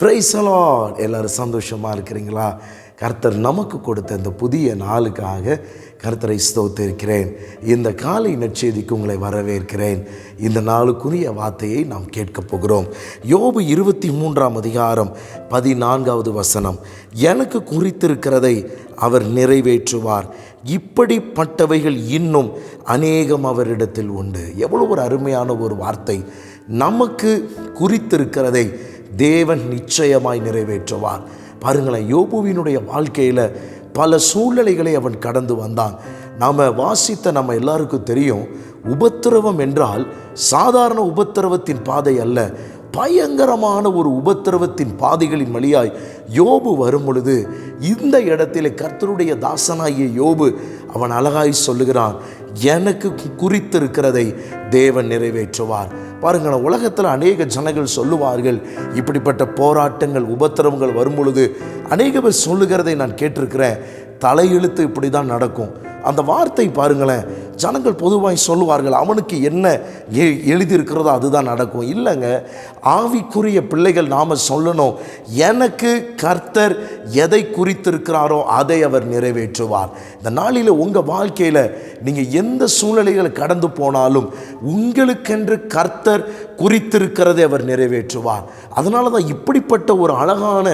பிரைசலா எல்லோரும் சந்தோஷமாக இருக்கிறீங்களா? கர்த்தர் நமக்கு கொடுத்த இந்த புதிய நாளுக்காக கர்த்தரை ஸ்தோத்திருக்கிறேன். இந்த காலை நற்செய்திக்கு உங்களை வரவேற்கிறேன். இந்த நாளுக்குரிய வார்த்தையை நாம் கேட்கப் போகிறோம். யோபு இருபத்தி மூன்றாம் அதிகாரம் பதினான்காவது வசனம். எனக்கு குறித்திருக்கிறதை அவர் நிறைவேற்றுவார். இப்படிப்பட்டவைகள் இன்னும் அநேகம் அவரிடத்தில் உண்டு. எவ்வளோ ஒரு அருமையான ஒரு வார்த்தை. நமக்கு குறித்திருக்கிறதை தேவன் நிச்சயமாய் நிறைவேற்றுவார். பாருங்களேன் யோபுவினுடைய வாழ்க்கையில் பல சூழ்நிலைகளை அவன் கடந்து வந்தான். நாம் வாசித்த நம்ம எல்லாருக்கும் தெரியும் உபத்திரவம் என்றால் சாதாரண உபத்திரவத்தின் பாதை அல்ல. பயங்கரமான ஒரு உபத்திரவத்தின் பாதைகளின் வழியாய் யோபு வரும் பொழுது இந்த இடத்தில் கர்த்தருடைய தாசனாகிய யோபு அவன் அழகாய் சொல்லுகிறான் எனக்கு குறித்திருக்கிறதை தேவன் நிறைவேற்றுவார். பாருங்கள் உலகத்தில் அநேக ஜனங்கள் சொல்லுவார்கள் இப்படிப்பட்ட போராட்டங்கள் உபத்திரவங்கள் வரும் பொழுது அநேக பேர் சொல்லுகிறதை நான் கேட்டிருக்கிறேன். தலையெழுத்து இப்படி தான் நடக்கும். அந்த வார்த்தை பாருங்களேன் ஜனங்கள் பொதுவாக சொல்லுவார்கள் அவனுக்கு என்ன எ எழுதியிருக்கிறதோ அதுதான் நடக்கும். இல்லைங்க ஆவிக்குரிய பிள்ளைகள் நாம் சொல்லணும் எனக்கு கர்த்தர் எதை குறித்திருக்கிறாரோ அதை அவர் நிறைவேற்றுவார். இந்த நாளில் உங்கள் வாழ்க்கையில் நீங்கள் எந்த சூழ்நிலைகளை கடந்து போனாலும் உங்களுக்கென்று கர்த்தர் குறித்திருக்கிறதை அவர் நிறைவேற்றுவார். அதனால தான் இப்படிப்பட்ட ஒரு அழகான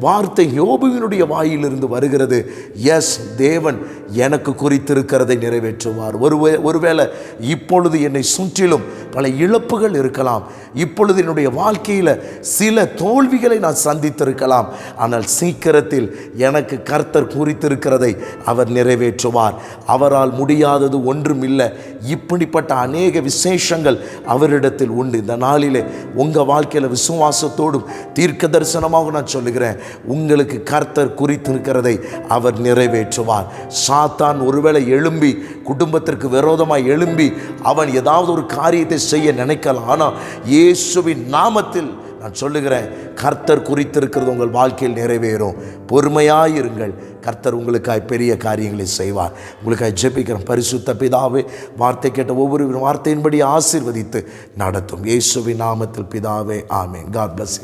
வார்த்தை யோபுவினுடைய வாயிலிருந்து வருகிறது. எஸ் தேவன் எனக்கு குறித்திருக்கிறதை நிறைவேற்றுவார். ஒரு ஒருவேளை இப்பொழுது என்னை சுற்றிலும் பல இழப்புகள் இருக்கலாம். இப்பொழுது என்னுடைய வாழ்க்கையில் சில தோல்விகளை நான் சந்தித்திருக்கலாம். ஆனால் சீக்கிரத்தில் எனக்கு கர்த்தர் குறித்திருக்கிறதை அவர் நிறைவேற்றுவார். அவரால் முடியாதது ஒன்றும் இல்லை. இப்படிப்பட்ட அநேக விசேஷங்கள் அவரிடத்தில் உண்டு. இந்த நாளிலே உங்கள் வாழ்க்கையில் விசுவாசத்தோடும் தீர்க்க தரிசனமாக நான் சொல்லுகிறேன். உங்களுக்கு கர்த்தர் குறித்திருக்கிறதை அவர் நிறைவேற்றுவார். சாத்தான் ஒருவேளை எழும்பி குடும்பத்திற்கு விரோதமாக எழும்பி அவன் ஏதாவது ஒரு காரியத்தை செய்ய நினைக்கலாம் ஆனால் இயேசுவின் நாமத்தில் நான் சொல்லுகிறேன் கர்த்தர் குறித்திருக்கிறது உங்கள் வாழ்க்கையில் நிறைவேறும். பொறுமையாயிருங்கள் கர்த்தர் உங்களுக்காய் பெரிய காரியங்களை செய்வார். உங்களுக்காய் ஜெபிக்கிறோம். பரிசுத்த பிதாவே வார்த்தை கேட்ட ஒவ்வொரு வார்த்தையின்படி ஆசீர்வதித்து நடத்தும். இயேசுவின் நாமத்தில் பிதாவே ஆமேன். God plus